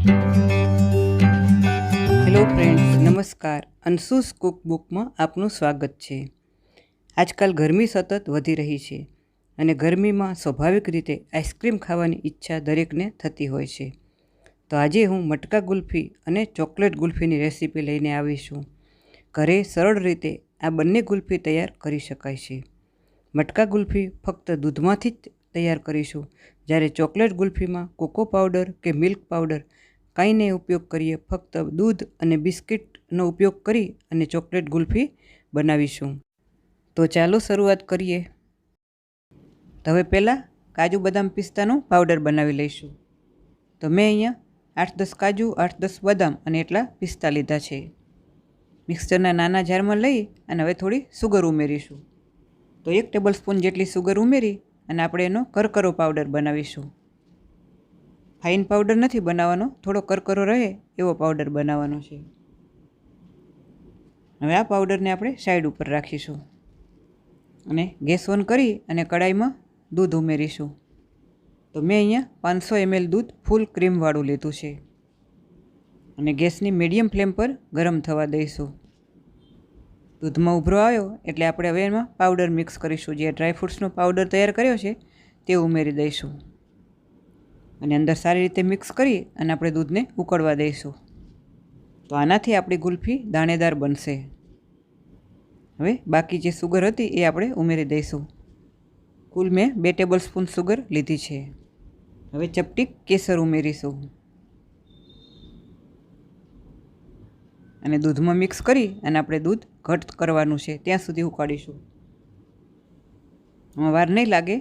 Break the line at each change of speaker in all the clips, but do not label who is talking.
Hello friends નમસ્કાર. અનસુસ કુકબુકમાં આપનું સ્વાગત છે. આજકાલ ગરમી સતત વધી રહી છે અને ગરમીમાં સ્વાભાવિક રીતે આઈસ્ક્રીમ ખાવાની ઈચ્છા દરેકને થતી હોય છે. તો આજે હું મટકા ગુલ્ફી અને ચોકલેટ ગુલ્ફીની રેસીપી લઈને આવીશું. ઘરે સરળ રીતે આ બંને ગુલ્ફી તૈયાર કરી શકાય છે. મટકા ગુલ્ફી ફક્ત દૂધમાંથી જ તૈયાર કરીશું. જ્યારે ચોકલેટ ગુલ્ફીમાં કોકો પાવડર કે મિલ્ક પાવડર કાંઈ નહીં ઉપયોગ કરીએ, ફક્ત દૂધ અને બિસ્કિટનો ઉપયોગ કરી અને ચોકલેટ ગુલ્ફી બનાવીશું. તો ચાલો શરૂઆત કરીએ. તો હવે પહેલાં કાજુ બદામ પિસ્તાનો પાવડર બનાવી લઈશું. તો મેં અહીંયા આઠ દસ કાજુ, આઠ દસ બદામ અને એટલા પિસ્તા લીધા છે. મિક્સરના નાના જારમાં લઈ અને હવે થોડી સુગર ઉમેરીશું. તો એક ટેબલ સ્પૂન જેટલી સુગર ઉમેરી અને આપણે એનો કરકરો પાવડર બનાવીશું. ફાઇન પાવડર નથી બનાવવાનો? થોડો કરકરો રહે એવો પાવડર બનાવવાનો છે. હવે આ પાવડરને આપણે સાઈડ ઉપર રાખીશું. અને ગેસ ઓન કરી અને કડાઈમાં દૂધ ઉમેરીશું. તો મેં અહીંયા પાંચસો એમએલ દૂધ ફૂલ ક્રીમવાળું લીધું છે. અને ગેસની મીડિયમ ફ્લેમ પર ગરમ થવા દઈશું. દૂધમાં ઉભરો આવ્યો એટલે આપણે હવે એમાં પાવડર મિક્સ કરીશું. જે ડ્રાયફ્રૂટ્સનો પાવડર તૈયાર કર્યો છે, તે ઉમેરી દઈશું. અને અંદર સારી રીતે મિક્સ કરી અને આપણે દૂધને ઉકળવા દઈશું. તો આનાથી આપણી ગુલ્ફી દાણેદાર બનશે. હવે બાકી જે સુગર હતી એ આપણે ઉમેરી દઈશું. કુલ મેં બે ટેબલ સ્પૂન સુગર લીધી છે. હવે ચપટી કેસર ઉમેરીશું. અને દૂધમાં મિક્સ કરી અને આપણે દૂધ ઘટ કરવાનું છે. ત્યાં સુધી ઉકાળીશું. વાર નહીં લાગે.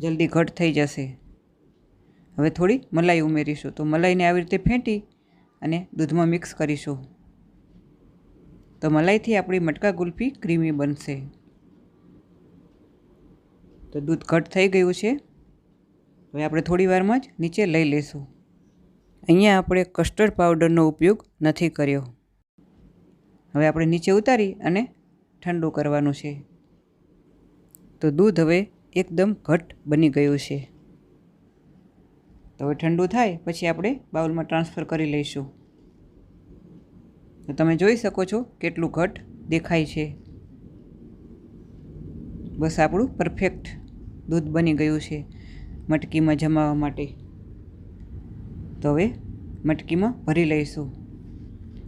જલ્દી ઘટ થઈ જશે. હવે થોડી મલાઈ ઉમેરીશું. તો મલાઈને આવી રીતે ફેંટી અને દૂધમાં મિક્સ કરીશું. તો મલાઈથી આપણી મટકા ગુલ્ફી ક્રીમી બનશે. તો દૂધ ઘટ થઈ ગયું છે. હવે આપણે થોડી વારમાં જ નીચે લઈ લઈશું. અહીંયા આપણે કસ્ટર્ડ પાવડરનો ઉપયોગ નથી કર્યો. હવે આપણે નીચે ઉતારી અને ઠંડુ કરવાનું છે. તો દૂધ હવે એકદમ ઘટ બની ગયું છે. તો હવે ઠંડુ થાય, પછી આપણે બાઉલમાં ટ્રાન્સફર કરી લઈશું. તો તમે જોઈ શકો છો કેટલું ઘટ દેખાય છે. બસ આપણું પરફેક્ટ દૂધ બની ગયું છે મટકીમાં જમાવવા માટે. તો હવે મટકીમાં ભરી લઈશું.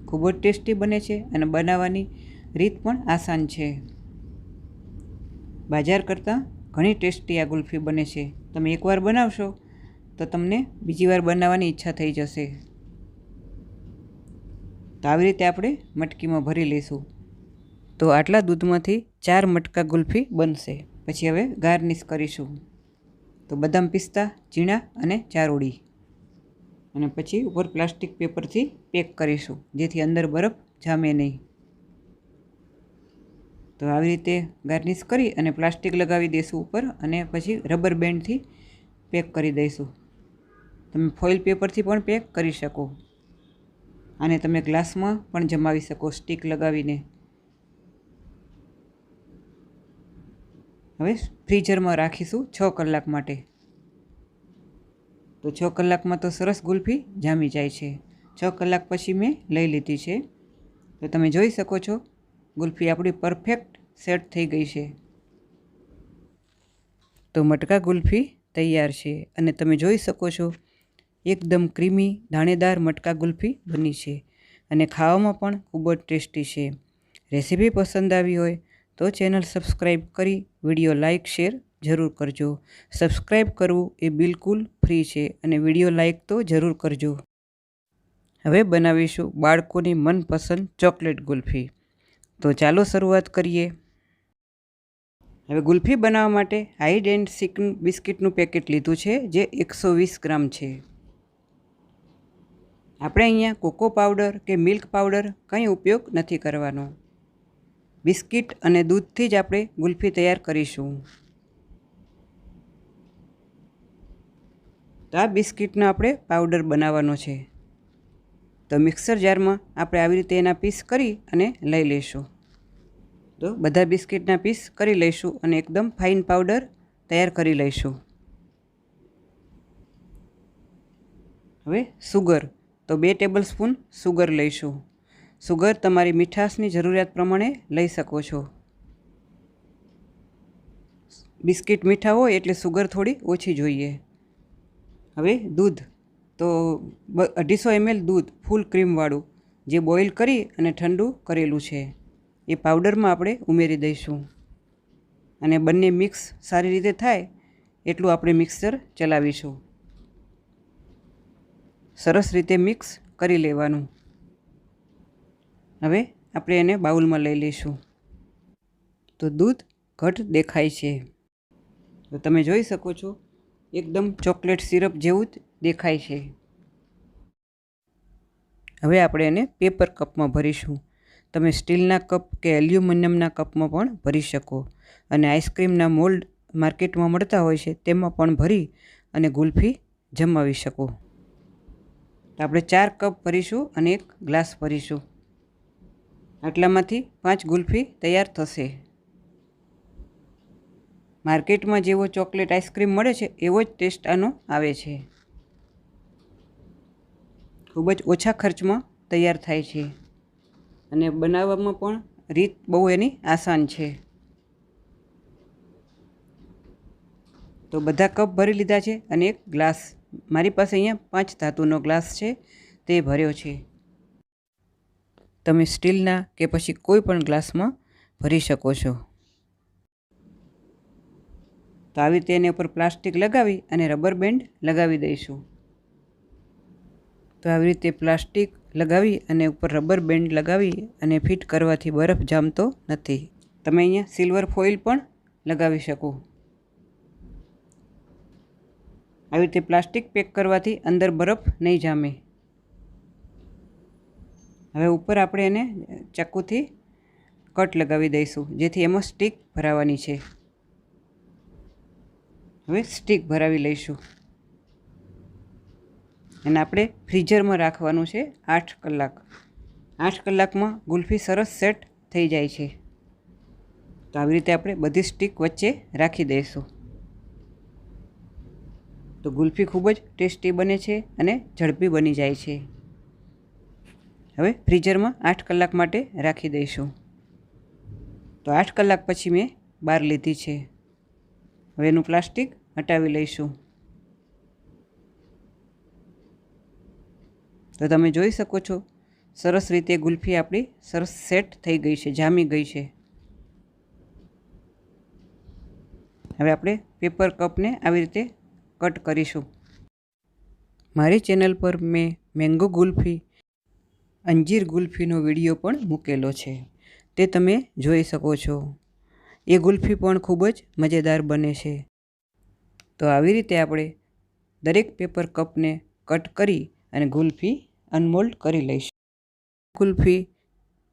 ખૂબ જ ટેસ્ટી બને છે અને બનાવવાની રીત પણ આસાન છે. બાજાર કરતાં ઘણી ટેસ્ટી આ ગુલ્ફી બને છે. તમે એકવાર બનાવશો તો તમને બીજી વાર બનાવવાની ઈચ્છા થઈ જશે. તો આવી રીતે આપણે મટકીમાં ભરી લઈશું. તો આટલા દૂધમાંથી ચાર મટકા ગુલ્ફી બનશે. પછી હવે ગાર્નિશ કરીશું. તો બદામ પિસ્તા, ઝીણા અને ચારોળી. અને પછી ઉપર પ્લાસ્ટિક પેપરથી પેક કરીશું, જેથી અંદર બરફ જામે નહીં. તો આવી રીતે ગાર્નિશ કરી અને પ્લાસ્ટિક લગાવી દઈશું ઉપર અને પછી રબર બેન્ડથી પેક કરી દઈશું. તમે ફોઇલ પેપરથી પણ પેક કરી શકો. અને તમે ગ્લાસમાં પણ જમાવી શકો સ્ટીક લગાવીને. હવે ફ્રીઝરમાં રાખીશું છ કલાક માટે. તો છ કલાકમાં તો સરસ ગુલ્ફી જામી જાય છે. છ કલાક પછી મેં લઈ લીધી છે. તો તમે જોઈ શકો છો, ગુલ્ફી આપણી પરફેક્ટ સેટ થઈ ગઈ છે. તો મટકા ગુલ્ફી તૈયાર છે. અને તમે જોઈ શકો છો એકદમ ક્રીમી, દાણેદાર, મટકા ગુલ્ફી બની છે અને ખાવામાં પણ ખૂબ જ ટેસ્ટી છે. રેસીપી પસંદ આવી હોય તો ચેનલ સબસ્ક્રાઈબ કરી વીડિયો લાઇક, શેર જરૂર કરજો. સબસ્ક્રાઈબ કરવું એ બિલકુલ ફ્રી છે અને વીડિયો લાઇક તો જરૂર કરજો. હવે બનાવીશું બાળકોની મનપસંદ ચોકલેટ ગુલ્ફી. તો ચાલો શરૂઆત કરીએ. હવે ગુલ્ફી બનાવવા માટે હાઈડ એન્ડ સિક બિસ્કિટનું પેકેટ લીધું છે, જે એકસો વીસ ગ્રામ છે. આપણે અહીંયા કોકો પાવડર કે મિલ્ક પાવડર કંઈ ઉપયોગ નથી કરવાનો. બિસ્કિટ અને દૂધથી જ આપણે ગુલ્ફી તૈયાર કરીશું. તો આ બિસ્કિટનો આપણે પાવડર બનાવવાનો છે. તો મિક્સર જારમાં આપણે આવી રીતે એના પીસ કરી અને લઈ લઈશું. તો બધા બિસ્કિટના પીસ કરી લઈશું અને એકદમ ફાઇન પાવડર તૈયાર કરી લઈશું. હવે સુગર. તો બે ટેબલ સ્પૂન સુગર લઈશું. સુગર તમારી મીઠાશની જરૂરિયાત પ્રમાણે લઈ શકો છો. બિસ્કિટ મીઠા હોય એટલે સુગર થોડી ઓછી જોઈએ. હવે દૂધ. તો અઢીસો એમએલ દૂધ ફૂલ ક્રીમવાળું, જે બોઇલ કરી અને ઠંડુ કરેલું છે. એ પાવડરમાં આપણે ઉમેરી દઈશું. અને બંને મિક્સ સારી રીતે થાય એટલું આપણે મિક્સર ચલાવીશું. સરસ રીતે મિક્સ કરી લેવાનું. હવે આપણે એને બાઉલમાં લઈ લઈશું. તો દૂધ ઘટ દેખાય છે. તો તમે જોઈ શકો છો, એકદમ ચોકલેટ સિરપ જેવું જ દેખાય છે. હવે આપણે એને પેપર કપમાં ભરીશું. તમે સ્ટીલના કપ કે એલ્યુમિનિયમના કપમાં પણ ભરી શકો. અને આઈસ્ક્રીમના મોલ્ડ માર્કેટમાં મળતા હોય છે, તેમાં પણ ભરી અને ગુલ્ફી જમાવી શકો. આપણે ચાર કપ ભરીશું અને એક ગ્લાસ ભરીશું. આટલામાંથી પાંચ ગુલ્ફી તૈયાર થશે. માર્કેટમાં જેવો ચોકલેટ આઈસ્ક્રીમ મળે છે, એવો જ ટેસ્ટ આનો આવે છે. ખૂબ જ ઓછા ખર્ચમાં તૈયાર થાય છે અને બનાવવામાં પણ રીત બહુ એની આસાન છે. તો બધા કપ ભરી લીધા છે અને એક ગ્લાસ મારી પાસે અહીંયા પાંચ ધાતુનો ગ્લાસ છે, તે ભર્યો છે. તમે સ્ટીલના કે પછી કોઈ પણ ગ્લાસમાં ભરી શકો છો. તો આવી રીતે એની ઉપર પ્લાસ્ટિક લગાવી અને રબર બેન્ડ લગાવી દઈશું. તો આવી રીતે પ્લાસ્ટિક લગાવી અને ઉપર રબર બેન્ડ લગાવી અને ફિટ કરવાથી બરફ જામતો નથી. તમે અહીંયા સિલ્વર ફોઇલ પણ લગાવી શકો. આવી રીતે પ્લાસ્ટિક પેક કરવાથી અંદર બરફ નહીં જામે. હવે ઉપર આપણે એને ચાકુથી કટ લગાવી દઈશું, જેથી એમાં સ્ટીક ભરાવાની છે. હવે સ્ટીક ભરાવી લઈશું. અને આપણે ફ્રીઝરમાં રાખવાનું છે આઠ કલાક. આઠ કલાકમાં ગુલ્ફી સરસ સેટ થઈ જાય છે. તો આવી રીતે આપણે બધી સ્ટીક વચ્ચે રાખી દઈશું. તો ગુલ્ફી ખૂબ જ ટેસ્ટી બને છે અને ઝડપી બની જાય છે. હવે ફ્રીઝરમાં આઠ કલાક માટે રાખી દઈશું. તો આઠ કલાક પછી મેં બહાર લીધી છે. હવે એનું પ્લાસ્ટિક હટાવી લઈશું. તો તમે જોઈ શકો છો, સરસ રીતે ગુલ્ફી આપણી સરસ સેટ થઈ ગઈ છે, જામી ગઈ છે. હવે આપણે પેપર કપને આવી રીતે કટ કરીશું. મારી ચેનલ પર મેં મેંગો ગુલ્ફી, અંજીર ગુલ્ફીનો વીડિયો પણ મૂકેલો છે. તે તમે જોઈ શકો છો. એ ગુલ્ફી પણ ખૂબ જ મજેદાર બને છે. તો આવી રીતે આપણે દરેક પેપર કપને કટ કરી અને ગુલ્ફી અનમોલ્ડ કરી લઈશું. ગુલ્ફી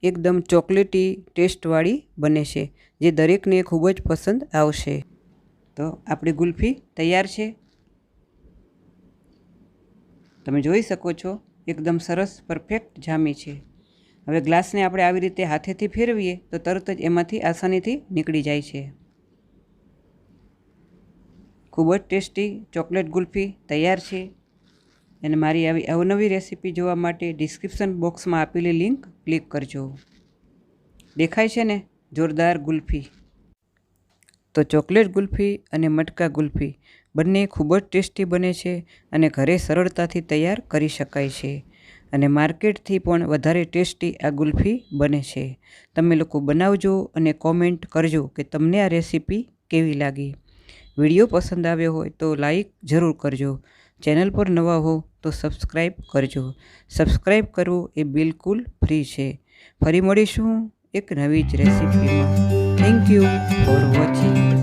એકદમ ચોકલેટી ટેસ્ટવાળી બને છે, જે દરેકને ખૂબ જ પસંદ આવશે. તો આપણી ગુલ્ફી તૈયાર છે. તમે જોઈ શકો છો, એકદમ સરસ પરફેક્ટ જામી છે. હવે ગ્લાસને આપણે આવી રીતે હાથેથી ફેરવીએ, તો તરત જ એમાંથી આસાનીથી નીકળી જાય છે. ખૂબ જ ટેસ્ટી ચોકલેટ ગુલ્ફી તૈયાર છે. અને મારી આવી અવનવી રેસીપી જોવા માટે ડિસ્ક્રિપ્શન બોક્સમાં આપેલી લિંક ક્લિક કરજો. દેખાય છે ને? જોરદાર ગુલ્ફી. તો ચોકલેટ ગુલ્ફી અને મટકા ગુલ્ફી બંને ખૂબ જ ટેસ્ટી બને છે અને ઘરે સરળતાથી તૈયાર કરી શકાય છે. અને માર્કેટથી પણ વધારે ટેસ્ટી આ ગુલ્ફી બને છે. તમે લોકો બનાવજો અને કોમેન્ટ કરજો કે તમને આ રેસીપી કેવી લાગી. વીડિયો પસંદ આવ્યો હોય તો લાઈક જરૂર કરજો. ચેનલ પર નવા હો તો સબસ્ક્રાઈબ કરજો. સબસ્ક્રાઈબ કરવું એ બિલકુલ ફ્રી છે. ફરી મળીશું એક નવી જ રેસીપીમાં. Thank you for watching